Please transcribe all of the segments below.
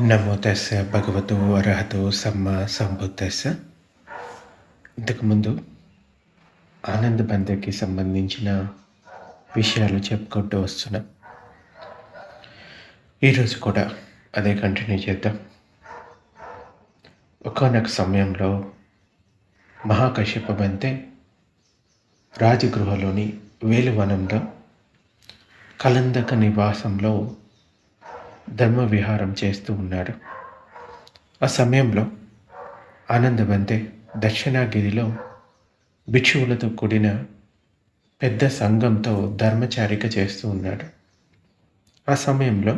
నమో తెస్స భగవతో అర్హతో సమ్మ సంబుద్ధస్స ఇంతకుముందు ఆనంద బంధకి సంబంధించిన విషయాలు చెప్పుకుంటూ వస్తున్నాం. ఈరోజు కూడా అదే కంటిన్యూ చేద్దాం. ఒకనొక సమయంలో మహాకశ్యప బంతే రాజగృహలోని వేలువనంలో కలందక నివాసంలో ధర్మ విహారం చేస్తూ ఉన్నాడు. ఆ సమయంలో ఆనందబంతే దక్షిణాగిరిలో భిక్షువులతో కూడిన పెద్ద సంఘంతో ధర్మచారిక చేస్తూ ఉన్నాడు. ఆ సమయంలో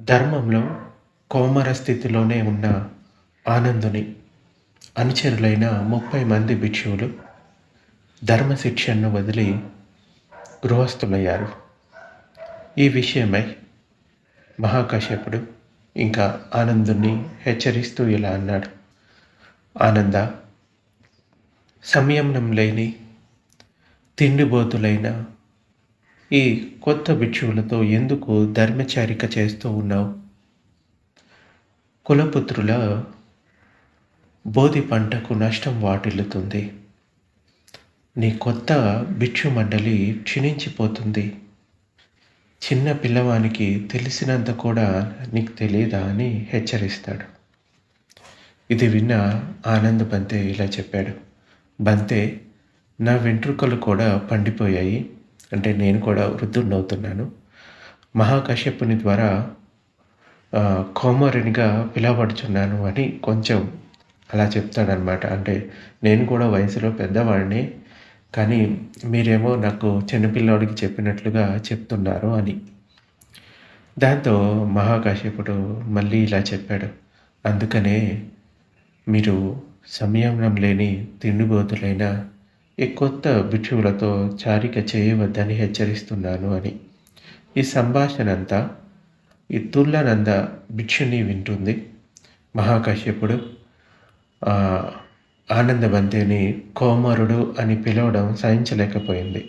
ధర్మంలో కోమర స్థితిలోనే ఉన్న ఆనందుని అనుచరులైన ముప్పై మంది భిక్షువులు ధర్మ శిక్షణను వదిలి గృహస్థులయ్యారు. ఈ విషయమై మహాకాశ్యపుడు ఇంకా ఆనందుణ్ణి హెచ్చరిస్తూ ఇలా అన్నాడు. ఆనంద సంయమనం లేని తిండిబోతులైన ఈ కొత్త భిక్షువులతో ఎందుకు ధర్మచారిక చేస్తూ ఉన్నావు? కులపుత్రుల బోధి పంటకు నష్టం వాటిల్లుతుంది. నీ కొత్త భిక్షు మండలి క్షీణించిపోతుంది. చిన్న పిల్లవానికి తెలిసినంత కూడా నీకు తెలియదా అని హెచ్చరిస్తాడు. ఇది విన్న ఆనంద్ బంతే ఇలా చెప్పాడు. బంతే నా వెంట్రుకలు కూడా పండిపోయాయి. అంటే నేను కూడా వృద్ధున్నవుతున్నాను మహాకశ్యపుని ద్వారా కోమరునిగా పిలవబడుచున్నాను అని కొంచెం అలా చెప్తాడనమాట అంటే నేను కూడా వయసులో పెద్దవాడిని. కానీ మీరేమో నాకు చిన్నపిల్లోడికి చెప్పినట్లుగా చెప్తున్నారు అని. దాంతో మహాకాశ్యపుడు మళ్ళీ ఇలా చెప్పాడు. అందుకనే మీరు సంయమనం లేని తిండిబోతులైన ఈ కొత్త భిక్షువులతో చారిక చేయవద్దని హెచ్చరిస్తున్నాను అని. ఈ సంభాషణ అంతా ఈ తుల్లనంద భిక్షుని వింటుంది. మహాకాశ్యపుడు ఆనందబంతిని కోమరుడు అని పిలవడం సహించలేకపోయింది.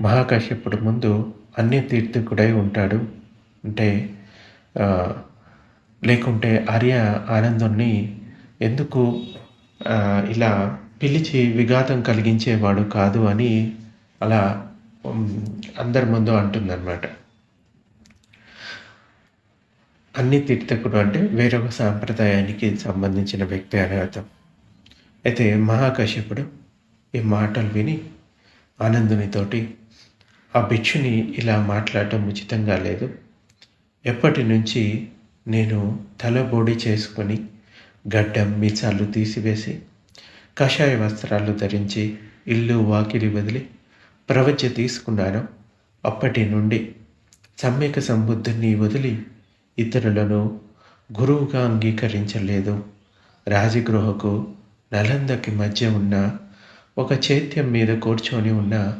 మహాకాశ్యపుడు ముందు అన్ని తీర్థకుడై ఉంటాడు. అంటే లేకుంటే ఆర్య ఆనందుణ్ణి ఎందుకు ఇలా పిలిచి విఘాతం కలిగించేవాడు కాదు అని అలా అందరి ముందు అంటుందన్నమాట. అన్ని తీర్థకుడు అంటే వేరొక సాంప్రదాయానికి సంబంధించిన వ్యక్తి అని అర్థం. అయితే మహాకశ్యపుడు ఈ మాటలు విని ఆనందునితోటి ఆ భిక్షుని ఇలా మాట్లాడటం ఉచితంగా లేదు. ఎప్పటి నుంచి నేను తలబోడి చేసుకొని గడ్డం మీసాలు తీసివేసి కషాయ వస్త్రాలు ధరించి ఇల్లు వాకిలి వదిలి ప్రవచ తీసుకున్నాను అప్పటి నుండి సమ్యక సంబుద్ధుని వదిలి ఇతరులను గురువుగా అంగీకరించలేదు. రాజగృహకు నలందకి మధ్య ఉన్న ఒక చైత్యం మీద కూర్చొని ఉన్న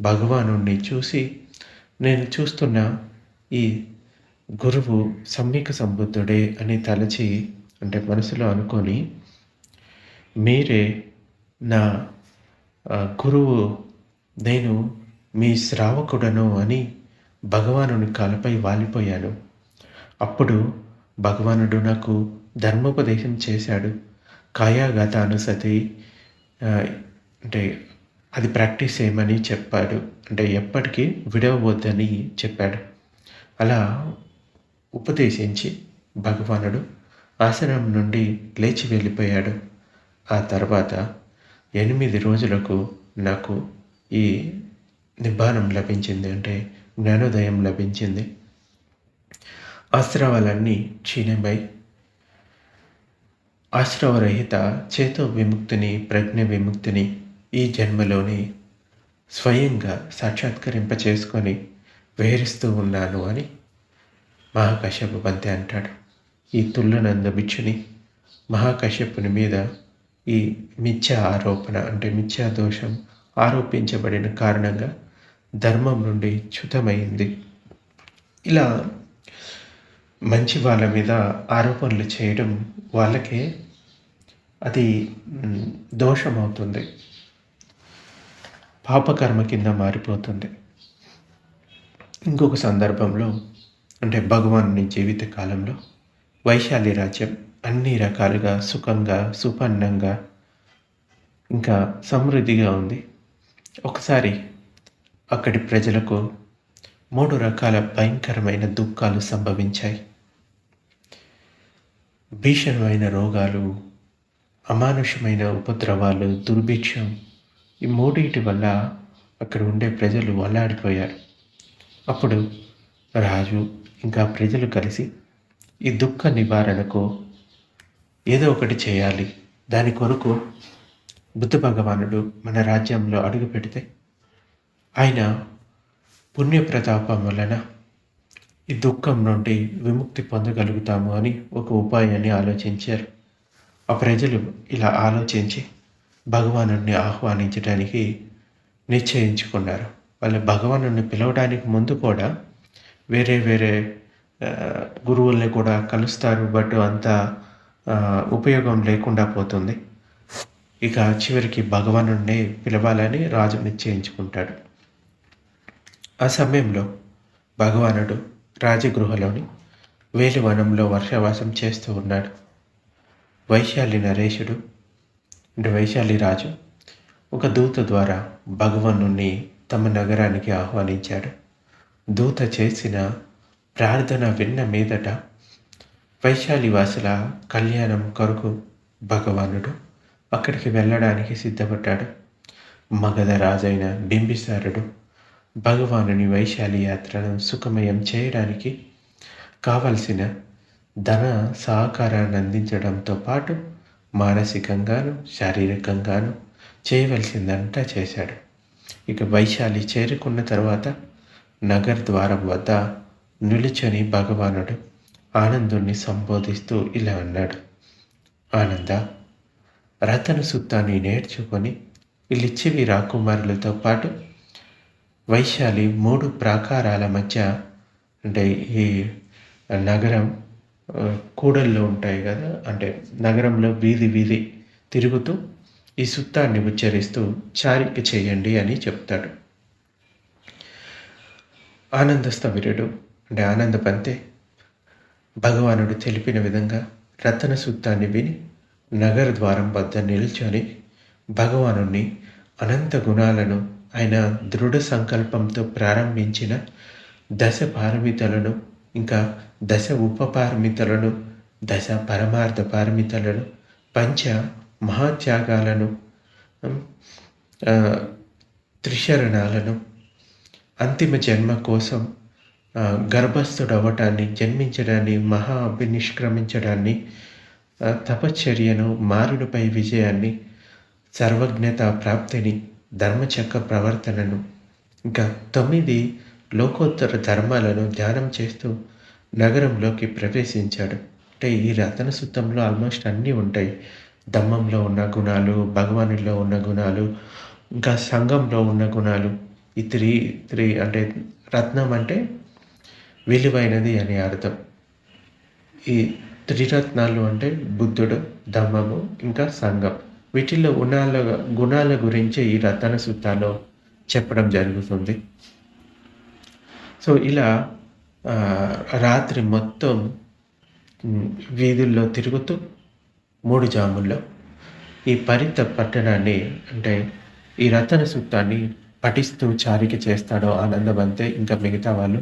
భగవాను చూసి నేను చూస్తున్న ఈ గురువు సమ్మిక సంబుద్ధుడే అని తలచి అంటే మనసులో అనుకొని మీరే నా గురువు నేను మీ శ్రావకుడను అని భగవానుని కాలపై వాలిపోయాను. అప్పుడు భగవానుడు నాకు ధర్మోపదేశం చేశాడు. కాయాగత అనుసతి అంటే అది ప్రాక్టీస్ చేయమని చెప్పాడు. అంటే ఎప్పటికీ విడవద్దని చెప్పాడు. అలా ఉపదేశించి భగవానుడు ఆశ్రమం నుండి లేచి వెళ్ళిపోయాడు. ఆ తర్వాత ఎనిమిది రోజులకు నాకు ఈ నిబ్బానం లభించింది అంటే జ్ఞానోదయం లభించింది. ఆశ్రవాలన్నీ క్షీణమై ఆశ్రవరహిత చేతో విముక్తిని ప్రజ్ఞ విముక్తిని ఈ జన్మలోని స్వయంగా సాక్షాత్కరింప చేసుకొని వేరిస్తూ ఉన్నాను అని మహాకశ్యపు బంతి అంటాడు. ఈ తుల్లనంద బిచ్చుని మహాకశ్యపుని మీద ఈ మిథ్యా ఆరోపణ అంటే మిథ్యా దోషం ఆరోపించబడిన కారణంగా ధర్మం నుండి చ్యుతమైంది. ఇలా మంచి వాళ్ళ మీద ఆరోపణలు చేయడం వాళ్ళకే అది దోషమవుతుంది. పాపకర్మ కింద మారిపోతుంది. ఇంకొక సందర్భంలో అంటే భగవాను జీవిత కాలంలో వైశాలి రాజ్యం అన్ని రకాలుగా సుఖంగా సుపన్నంగా ఇంకా సమృద్ధిగా ఉంది. ఒకసారి అక్కడి ప్రజలకు మూడు రకాల భయంకరమైన దుఃఖాలు సంభవించాయి. భీషణమైన రోగాలు అమానుషమైన ఉపద్రవాలు దుర్భిక్షం ఈ మూడింటి వల్ల అక్కడ ఉండే ప్రజలు అల్లాడిపోయారు. అప్పుడు రాజు ఇంకా ప్రజలు కలిసి ఈ దుఃఖ నివారణకు ఏదో ఒకటి చేయాలి. దాని కొరకు బుద్ధ భగవానుడు మన రాజ్యంలో అడుగు పెడితే ఆయన పుణ్యప్రతాపం వలన ఈ దుఃఖం నుండి విముక్తి పొందగలుగుతాము అని ఒక ఉపాయాన్ని ఆలోచించారు. ఆ ప్రజలు ఇలా ఆలోచించి భగవాను ఆహ్వానించడానికి నిశ్చయించుకున్నారు. వాళ్ళు భగవాను పిలవడానికి ముందు కూడా వేరే వేరే గురువుల్ని కూడా కలుస్తారు. బట్ అంత ఉపయోగం లేకుండా పోతుంది. ఇక చివరికి భగవాను పిలవాలని రాజు నిశ్చయించుకుంటాడు. ఆ సమయంలో భగవానుడు రాజగృహలోని వేలివనంలో వర్షవాసం చేస్తూ ఉన్నాడు. వైశాలి నరేషుడు అంటే వైశాలి రాజు ఒక దూత ద్వారా భగవానుని తమ నగరానికి ఆహ్వానించాడు. దూత చేసిన ప్రార్థన విన్న మీదట వైశాలి వాసుల కళ్యాణం కొరకు భగవానుడు అక్కడికి వెళ్ళడానికి సిద్ధపడ్డాడు. మగధ రాజైన బింబిసారుడు భగవానుని వైశాలి యాత్రను సుఖమయం చేయడానికి కావలసిన ధన సహకారాన్ని అందించడంతో పాటు మానసికంగాను శారీరకంగాను చేయవలసిందంతా చేశాడు. ఇక వైశాలి చేరుకున్న తర్వాత నగర్ ద్వారం వద్ద నిలుచొని భగవానుడు ఆనందుణ్ణి సంబోధిస్తూ ఇలా అన్నాడు. ఆనంద రతన సుత్తాన్ని నేర్చుకొని వీళ్ళిచ్చివి రాకుమారులతో పాటు వైశాలి మూడు ప్రాకారాల మధ్య అంటే ఈ నగరం కూడల్లో ఉంటాయి కదా అంటే నగరంలో వీధి వీధి తిరుగుతూ ఈ సుత్తాన్ని ఉచ్చరిస్తూ చారిక చేయండి అని చెప్తాడు. ఆనందస్తవిరుడు అంటే ఆనందపంతే భగవానుడు తెలిపిన విధంగా రతన సుత్తాన్ని విని నగర ద్వారం వద్ద నిల్చొని భగవాను అనంత గుణాలను ఆయన దృఢ సంకల్పంతో ప్రారంభించిన దశ పారమితలను ఇంకా దశ ఉపపారమితలను దశ పరమార్థ పారమితలను పంచ మహాత్యాగాలను త్రిశరణాలను అంతిమ జన్మ కోసం గర్భస్థుడవటాన్ని జన్మించడాన్ని మహా అభినిష్క్రమించడాన్ని తపశ్చర్యను మారుడిపై విజయాన్ని సర్వజ్ఞత ప్రాప్తిని ధర్మచక్ర ప్రవర్తనను ఇంకా తొమ్మిది లోకోత్తర ధర్మాలను ధ్యానం చేస్తూ నగరంలోకి ప్రవేశించాడు. అంటే ఈ రతన సుత్తంలో ఆల్మోస్ట్ అన్నీ ఉంటాయి. దమ్మంలో ఉన్న గుణాలు భగవానుల్లో ఉన్న గుణాలు ఇంకా సంఘంలో ఉన్న గుణాలు. ఈ త్రీ త్రీ అంటే రత్నం అంటే విలువైనది అని అర్థం. ఈ త్రిరత్నాలు అంటే బుద్ధుడు ధమ్మము ఇంకా సంఘం. వీటిల్లో గుణాల గుణాల గురించి ఈ రతన సుత్తాలో చెప్పడం జరుగుతుంది. సో ఇలా రాత్రి మొత్తం వీధుల్లో తిరుగుతూ మూడు జాముల్లో ఈ పరిత పట్టణాన్ని అంటే ఈ రతన సూత్రాన్ని పఠిస్తూ చారిక చేస్తాడో ఆనందమంతే ఇంకా మిగతా వాళ్ళు.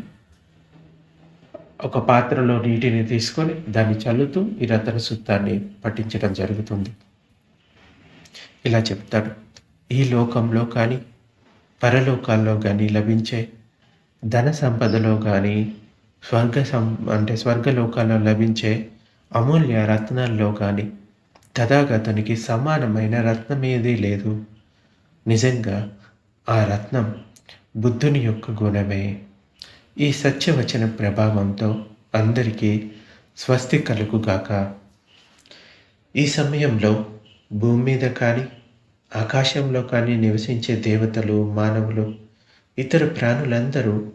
ఒక పాత్రలో నీటిని తీసుకొని దాన్ని చల్లుతూ ఈ రతన సూత్రాన్ని పఠించడం జరుగుతుంది. ఇలా చెప్తాడు. ఈ లోకంలో కానీ పరలోకాల్లో కానీ లభించే ధన సంపదలో కానీ స్వర్గ సం అంటే స్వర్గలోకాల్లో లభించే అమూల్య రత్నాల్లో కానీ తథాగతునికి సమానమైన రత్నం ఏదీ లేదు. నిజంగా ఆ రత్నం బుద్ధుని యొక్క గుణమే. ఈ సత్యవచన ప్రభావంతో అందరికీ స్వస్తి కలుగుగాక. ఈ సమయంలో భూమి మీద కానీ ఆకాశంలో కానీ నివసించే దేవతలు మానవులు ఇతర ప్రాణులందరూ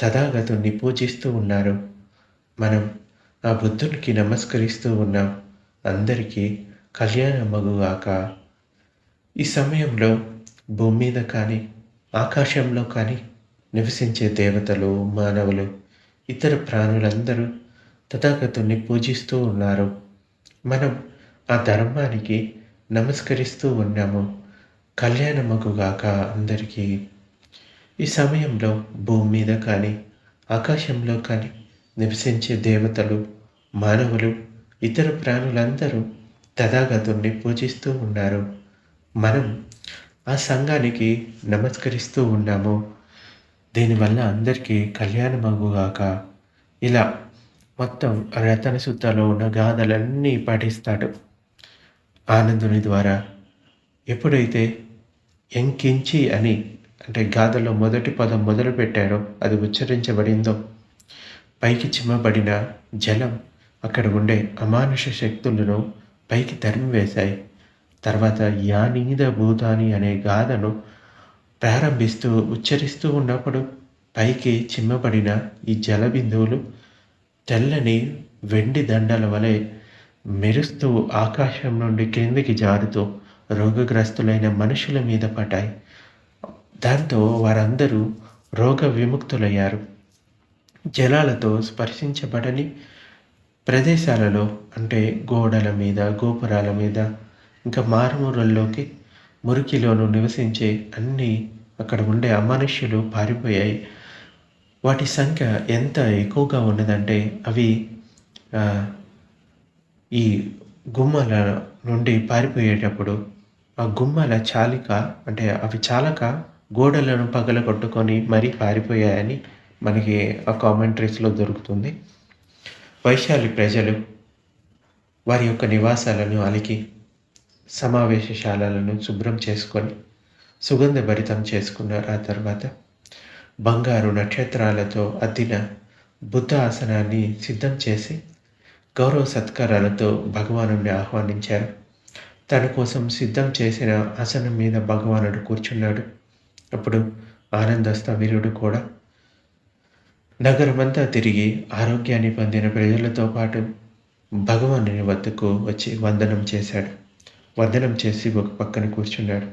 తథాగతుని పూజిస్తూ ఉన్నారు. మనం ఆ బుద్ధునికి నమస్కరిస్తూ ఉన్నాం అందరికీ కళ్యాణమగుగాక ఈ సమయంలో భూమి మీద కానీ ఆకాశంలో కానీ నివసించే దేవతలు మానవులు ఇతర ప్రాణులందరూ తథాగతుని పూజిస్తూ ఉన్నారు. మనం ఆ ధర్మానికి నమస్కరిస్తూ ఉన్నాము. కళ్యాణమగుగాక అందరికీ. ఈ సమయంలో భూమి మీద కానీ ఆకాశంలో కానీ నివసించే దేవతలు మానవులు ఇతర ప్రాణులందరూ తథాగతుణ్ణి పూజిస్తూ ఉన్నారు. మనం ఆ సంఘానికి నమస్కరిస్తూ ఉన్నాము. దీనివల్ల అందరికీ కళ్యాణమగుగాక ఇలా మొత్తం రతన సుత్తలో ఉన్న గాథలన్నీ పాటిస్తాడు. ఆనందుని ద్వారా ఎప్పుడైతే ఎంకించి అని అంటే గాథలో మొదటి పదం మొదలు పెట్టాడో అది ఉచ్చరించబడిందో పైకి చిమ్మబడిన జలం అక్కడ ఉండే అమానుష శక్తులను పైకి తరిమివేశాయి తర్వాత యానీద భూతాని అనే గాథను ప్రారంభిస్తూ ఉచ్చరిస్తూ ఉన్నప్పుడు పైకి చిమ్మబడిన ఈ జల బిందువులు తెల్లని వెండి దండల వలె మెరుస్తూ ఆకాశం నుండి క్రిందికి జారుతూ రోగగ్రస్తులైన మనుషుల మీద పడ్డాయి. దాంతో వారందరూ రోగ విముక్తులయ్యారు జలాలతో స్పర్శించబడని ప్రదేశాలలో అంటే గోడల మీద గోపురాల మీద ఇంకా మారుమూరల్లోకి మురికిలోను నివసించే అన్ని అక్కడ ఉండే అమనుష్యులు పారిపోయాయి. వాటి సంఖ్య ఎంత ఎక్కువగా ఉన్నదంటే అవి ఈ గుమ్మల నుండి పారిపోయేటప్పుడు ఆ గుమ్మల చాలిక అంటే అవి చాలక గోడలను పగల కొట్టుకొని మరీ పారిపోయాయని మనకి ఆ కామెంటరీస్లో దొరుకుతుంది. వైశాలి ప్రజలు వారి యొక్క నివాసాలను అలికి సమావేశశాలలను శుభ్రం చేసుకొని సుగంధ భరితం చేసుకున్నారు. ఆ తర్వాత బంగారు నక్షత్రాలతో అద్దిన బుద్ధ ఆసనాన్ని సిద్ధం చేసి గౌరవ సత్కారాలతో భగవానుడిని ఆహ్వానించారు. తన కోసం సిద్ధం చేసిన ఆసనం మీద భగవానుడు కూర్చున్నాడు. అప్పుడు ఆనందస్త వీరుడు కూడా నగరమంతా తిరిగి ఆరోగ్యాన్ని పొందిన ప్రజలతో పాటు భగవానుని వద్దకు వచ్చి వందనం చేశాడు. వందనం చేసి ఒక పక్కన కూర్చున్నాడు.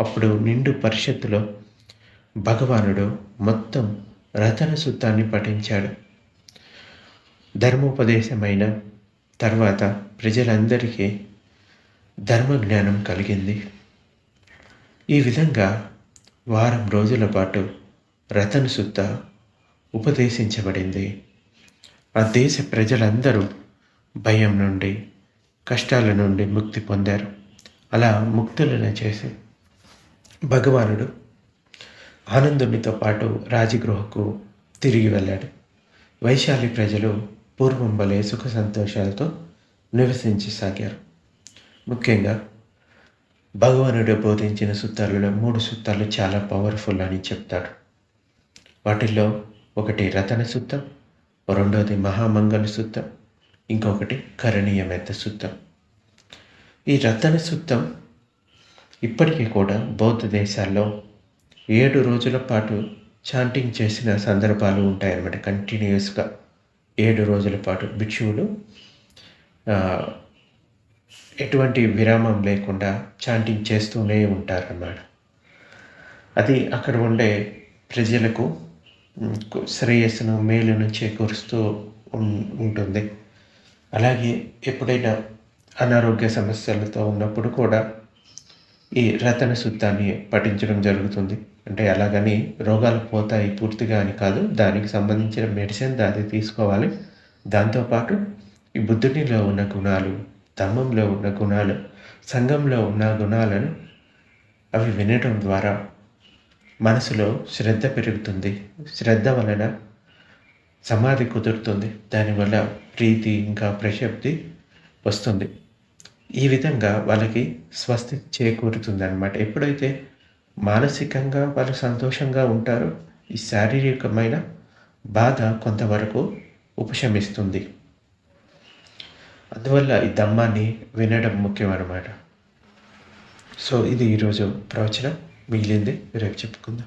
అప్పుడు నిండు పరిషత్తులో భగవానుడు మొత్తం రతన సుత్తాన్ని పఠించాడు. ధర్మోపదేశమైన తర్వాత ప్రజలందరికీ ధర్మ జ్ఞానం కలిగింది. ఈ విధంగా వారం రోజుల పాటు రతన్ సుత్త ఉపదేశించబడింది. ఆ దేశ ప్రజలందరూ భయం నుండి కష్టాల నుండి ముక్తి పొందారు. అలా ముక్తులను చేసి భగవానుడు ఆనందునితో పాటు రాజగృహకు తిరిగి వెళ్ళాడు. వైశాలి ప్రజలు పూర్వం వలె సుఖ సంతోషాలతో నివసించి సాగారు. ముఖ్యంగా భగవానుడు బోధించిన సూత్రాలలో మూడు సూత్రాలు చాలా పవర్ఫుల్ అని చెప్తాడు. వాటిల్లో ఒకటి రతన సుత్తం రెండవది మహామంగళ సుత్తం ఇంకొకటి కరణీయమెత్త సుత్తం. ఈ రతన సుత్తం ఇప్పటికీ కూడా బౌద్ధ దేశాల్లో ఏడు రోజుల పాటు చాంటింగ్ చేసిన సందర్భాలు ఉంటాయన్నమాట కంటిన్యూస్గా ఏడు రోజుల పాటు భిక్షువులు ఎటువంటి విరామం లేకుండా చాంటింగ్ చేస్తూనే ఉంటారన్నమాట. అది అక్కడ ఉండే ప్రజలకు శ్రేయస్సును మేలును చేకూరుస్తూ ఉంటుంది. అలాగే ఎప్పుడైనా అనారోగ్య సమస్యలతో ఉన్నప్పుడు కూడా ఈ రతన సూత్రాన్ని పఠించడం జరుగుతుంది. అంటే అలాగని రోగాలు పోతాయి పూర్తిగా అని కాదు దానికి సంబంధించిన మెడిసిన్ దాన్ని తీసుకోవాలి. దాంతోపాటు ఈ బుద్ధునిలో ఉన్న గుణాలు ధర్మంలో ఉన్న గుణాలు సంఘంలో ఉన్న గుణాలను అవి వినడం ద్వారా మనసులో శ్రద్ధ పెరుగుతుంది. శ్రద్ధ వలన సమాధి కుదురుతుంది. దానివల్ల ప్రీతి ఇంకా ప్రశప్తి వస్తుంది. ఈ విధంగా వాళ్ళకి స్వస్తి చేకూరుతుంది అనమాట ఎప్పుడైతే మానసికంగా వాళ్ళు సంతోషంగా ఉంటారో ఈ శారీరకమైన బాధ కొంతవరకు ఉపశమిస్తుంది. అందువల్ల ఈ దమ్మాన్ని వినడం ముఖ్యం అన్నమాట సో ఇది ఈరోజు ప్రవచనం. మిగిలింది రేపు చెప్పుకుందాం.